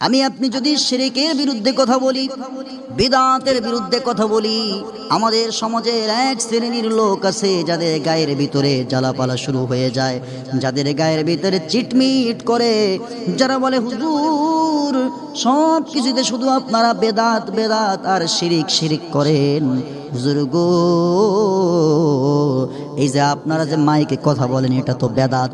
আমি আপনি যদি শিরিকের বিরুদ্ধে কথা বলি বিদাতের বিরুদ্ধে কথা বলি আমাদের সমাজের এক শ্রেণির লোক আছে যাদের গায়ের ভিতরে জ্বালাপালা শুরু হয়ে যায়। যাদের গায়ের ভিতরে চিটমিট করে যারা বলে হুজুর সব কিছুতে শুধু আপনারা বেদাত বেদাত আর শিরিক শিরিক করেন। হুজুর গো এই যে আপনারা যে মাইকে কথা বলেন, এটা তো বেদাত।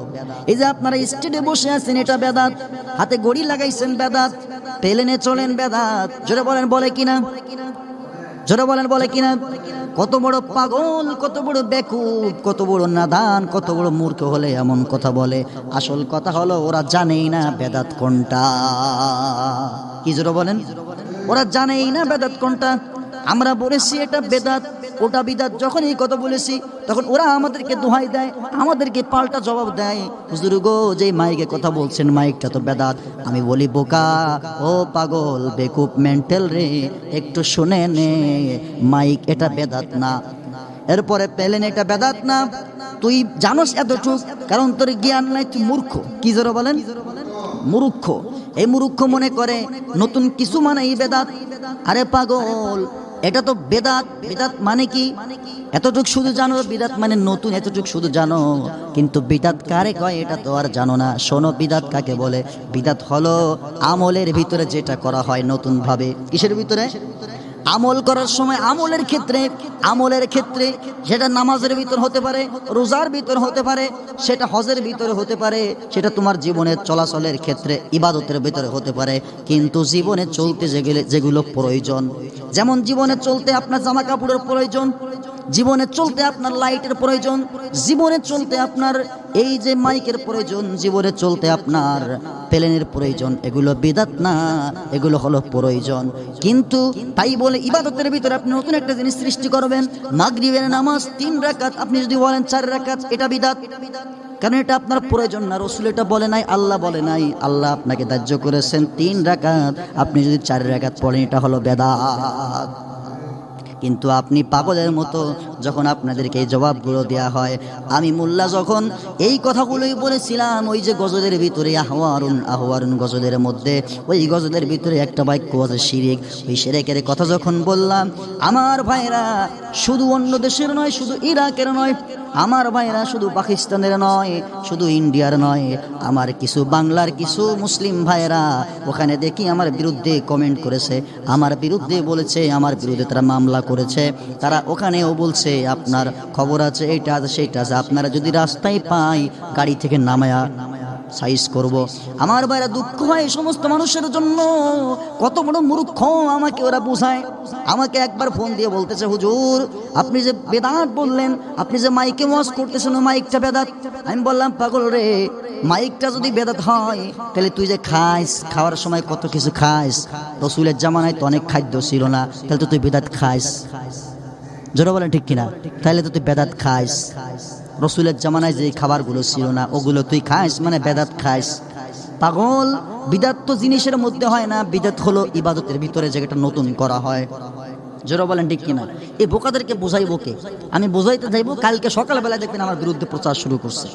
এই যে আপনারা স্টেডে বসে আছেন, এটা বেদাত। হাতে গড়ি লাগাইছেন, বেদাত। প্লেনে চলেন, বেদাত। জোরে বলেন, বলে কিনা? জোরে বলেন, বলে কিনা? কত বড় পাগল, কত বড় বেকুব, কত বড় নাদান, কত বড় মূর্খ হলে এমন কথা বলে। আসল কথা হলো, ওরা জানেই না বেদাত কোনটা। কি জোরে বলেন? ওরা জানেই না বেদাত কোনটা। আমরা বলেছি এটা বেদাত, ওটা বিদাত। যখন এই কথা বলেছি, তখন ওরা আমাদেরকে দোহাই দেয়, আমাদেরকে পাল্টা জবাব দেয়। হুজুর গো যে মাইকে কথা বলছেন, মাইকটা তো বেদাত। আমি বলি, বোকা, ও পাগল, বেকুব মেন্টাল রে, একটু শুনে নে, মাইক এটা বেদাত না। এরপরে পেলেন, এটা বেদাত না। তুই জানোস এতটুক, কারণ তোর জ্ঞান নাই, তুই মূর্খ। কি জোরে বলেন? মূর্খ। এই মূর্খ মনে করে, নতুন কিছু মানে এই বেদাত। আরে পাগল এটা তো বেদাত। বেদাত মানে কি? এতটুক শুধু জানো, বিদাত মানে নতুন, এতটুক শুধু জানো। কিন্তু বিদাত কারে কয় এটা তো আর জানো না। শোনো, বিদাত কাকে বলে? বিদাত হলো আমলের ভিতরে যেটা করা হয় নতুন ভাবে কিসের ভিতরে? আমল করার সময় আমলের ক্ষেত্রে আমলের ক্ষেত্রে সেটা নামাজের ভিতর হতে পারে, রোজার ভিতর হতে পারে, সেটা হজের ভিতরে হতে পারে, সেটা তোমার জীবনের চলাচলের ক্ষেত্রে, ইবাদতের ভিতরে হতে পারে। কিন্তু জীবনে চলতে যেগুলো যেগুলো প্রয়োজন, যেমন জীবনে চলতে আপনার জামা কাপড়ের প্রয়োজন জীবনে চলতে আপনার লাইটের প্রয়োজন, জীবনে চলতে আপনার এই যে মাইকের প্রয়োজন, জীবনে চলতে আপনার প্লেনের প্রয়োজন, এগুলো বিদাত না, এগুলো হলো প্রয়োজন। কিন্তু তাই বলে ইবাদতের ভিতরে আপনি নতুন একটা জিনিস সৃষ্টি করবেন, মাগরিবের নামাজ তিন রাকাত, আপনি যদি বলেন চার রাকাত, এটা বিদাত। কারণ এটা আপনার প্রয়োজন না, রসুল এটা বলে নাই, আল্লাহ বলে নাই, আল্লাহ আপনাকে ধার্য করেছেন তিন রাকাত, আপনি যদি চার রাকাত পড়েন, এটা হলো বেদাত। কিন্তু আপনি পাগলের মতো যখন আপনাদেরকে এই জবাবগুলো দেওয়া হয়, আমি মোল্লা যখন এই কথাগুলোই বলেছিলাম, ওই যে গজলের ভিতরে, আহওয়ারুন আহওয়ারুন গজলের মধ্যে, ওই গজলের ভিতরে একটা বাক্য আছে, শিরিক। ওই শিরেকের কথা যখন বললাম, আমার ভাইরা শুধু অন্য দেশের নয়, শুধু ইরাকের নয়, আমার ভাইরা শুধু পাকিস্তানের নয়, শুধু ইন্ডিয়ার নয়, আমার কিছু বাংলার কিছু মুসলিম ভাইরা ওখানে দেখি আমার বিরুদ্ধে কমেন্ট করেছে। আমার বিরুদ্ধে বলেছে, আমার বিরুদ্ধে তারা মামলা করেছে। তারা ওখানেও বলছে আপনার খবর আছে, এইটা আছে, সেইটা আছে। আপনারা যদি রাস্তায় পাই, গাড়ি থেকে নামায়া সাইজ করব। আমার বাইরে দুঃখ হয় সমস্ত মানুষের জন্য। কত বড় মূর্খ আমাকে ওরা বোঝায়। আমাকে একবার ফোন দিয়ে বলতেছে, হুজুর, আপনি যে বেদাত বললেন, আপনি যে মাইকে ওয়াজ করতেছেন মাইকটা বেদাত? আমি বললাম, পাগল রে, মাইকটা যদি বেদাত হয়, তাহলে তুই যে খাইস, খাওয়ার সময় কত কিছু খাইস? রসুলের জামানায় তো অনেক খাদ্য ছিল না, তাহলে তো তুই বেদাত খাইস। জোরে বলেন ঠিক কিনা? তাহলে তো তুই বেদাত খাইস। রসুলের জামানায় যে খাবারগুলো ছিল না, ওগুলো তুই খাইস মানে বেদাত খাইস। পাগল, বিদাত তো জিনিসের মধ্যে হয় না, বিদাত হলো ইবাদতের ভিতরে জায়গাটা নতুন করা হয়। জোরা বলেন ঠিক কিনা? এই বোকাদেরকে বোঝাইবো কে? আমি বোঝাইতে চাইব কালকে সকালবেলা দেখবেন আমার বিরুদ্ধে প্রচার শুরু করছে।